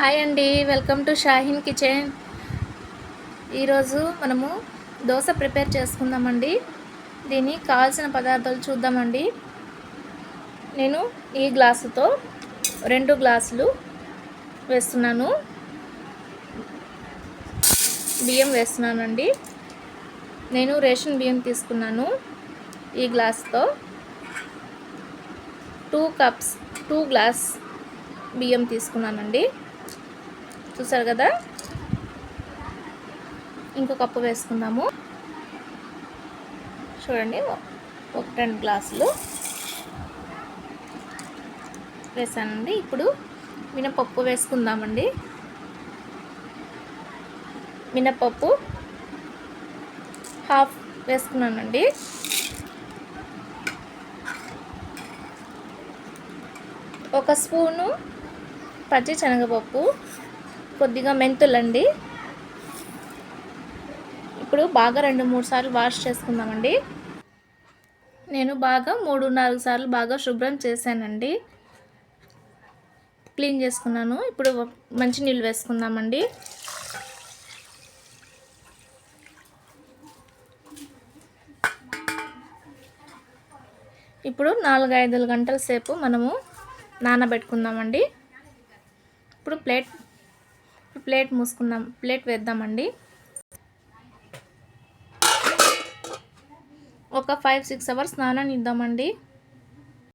Hi అండి welcome to Shaheen kitchen. ఈరోజు మనము దోశ ప్రిపేర్ చేసుకుందామండి. దీనికి కావాల్సిన పదార్థాలు చూద్దామండి. నేను ఈ గ్లాసుతో రెండు గ్లాసులు వేస్తున్నాను. బియ్యం వేస్తున్నానండి. నేను రేషన్ బియ్యం తీసుకున్నాను ఈ గ్లాస్తో. టూ కప్స్ టూ గ్లాస్ బియ్యం తీసుకున్నానండి. చూసారు కదా? ఇంకో కప్పు వేసుకుందాము. చూడండి ఒక రెండు గ్లాసులు వేసానండి. ఇప్పుడు మినపప్పు వేసుకుందామండి. మినపప్పు హాఫ్ వేసుకున్నానండి. ఒక స్పూను పచ్చి శనగపప్పు కొద్దిగా మెంతులండి. ఇప్పుడు బాగా రెండు మూడు సార్లు వాష్ చేసుకుందామండి. నేను బాగా మూడు నాలుగు సార్లు బాగా శుభ్రం చేశానండి. క్లీన్ చేసుకున్నాను. ఇప్పుడు మంచి నీళ్ళు వేసుకుందామండి. ఇప్పుడు నాలుగు ఐదు గంటల సేపు మనము నానబెట్టుకుందామండి. ఇప్పుడు ప్లేట్ ప్లేట్ మూసుకుందాం ప్లేట్ వేద్దామండి. ఒక ఫైవ్ సిక్స్ అవర్స్ స్నానం ఇద్దామండి